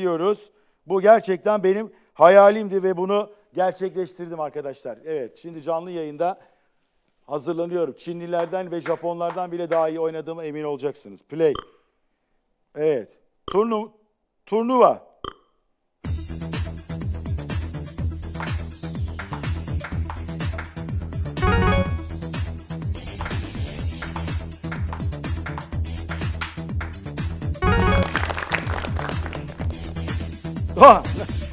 diyoruz. Bu gerçekten benim hayalimdi ve bunu gerçekleştirdim arkadaşlar. Evet şimdi canlı yayında hazırlanıyorum. Çinlilerden ve Japonlardan bile daha iyi oynadığıma emin olacaksınız. Play. Evet. Turnu turnuva. Ha,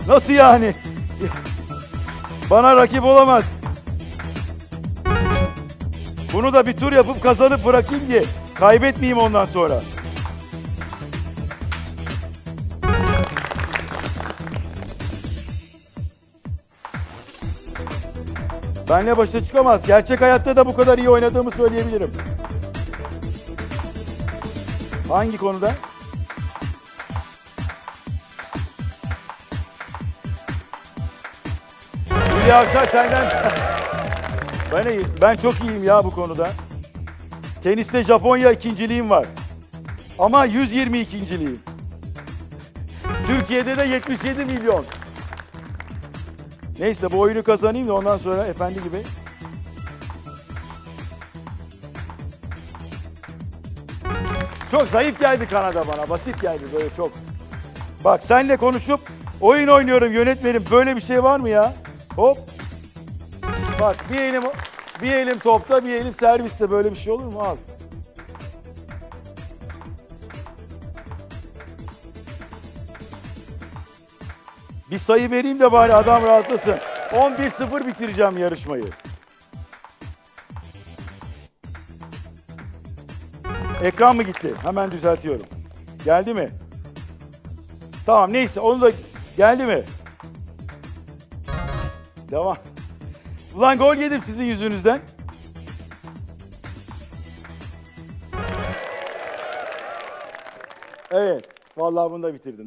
nasıl yani? Bana rakip olamaz. Bunu da bir tur yapıp kazanıp bırakayım ki kaybetmeyeyim ondan sonra. Benle başa çıkamaz. Gerçek hayatta da bu kadar iyi oynadığımı söyleyebilirim. Hangi konuda? Hülya Avşar senden... Ben, iyi- ben çok iyiyim ya bu konuda. Teniste Japonya ikinciliğim var. Ama 122. Türkiye'de de 77 milyon. Neyse bu oyunu kazanayım da ondan sonra efendi gibi. Çok zayıf geldi Kanada bana. Basit geldi böyle çok. Bak senle konuşup oyun oynuyorum yönetmenim. Böyle bir şey var mı ya? Hop. Bak bir elim bir elim topta bir elim serviste böyle bir şey olur mu? Al. Bir sayı vereyim de bari adam rahatlasın. 11-0 bitireceğim yarışmayı. Ekran mı gitti? Hemen düzeltiyorum. Geldi mi? Tamam neyse onu da geldi mi? Devam. Ulan gol yedim sizin yüzünüzden. Evet. Vallahi bunu da bitirdim.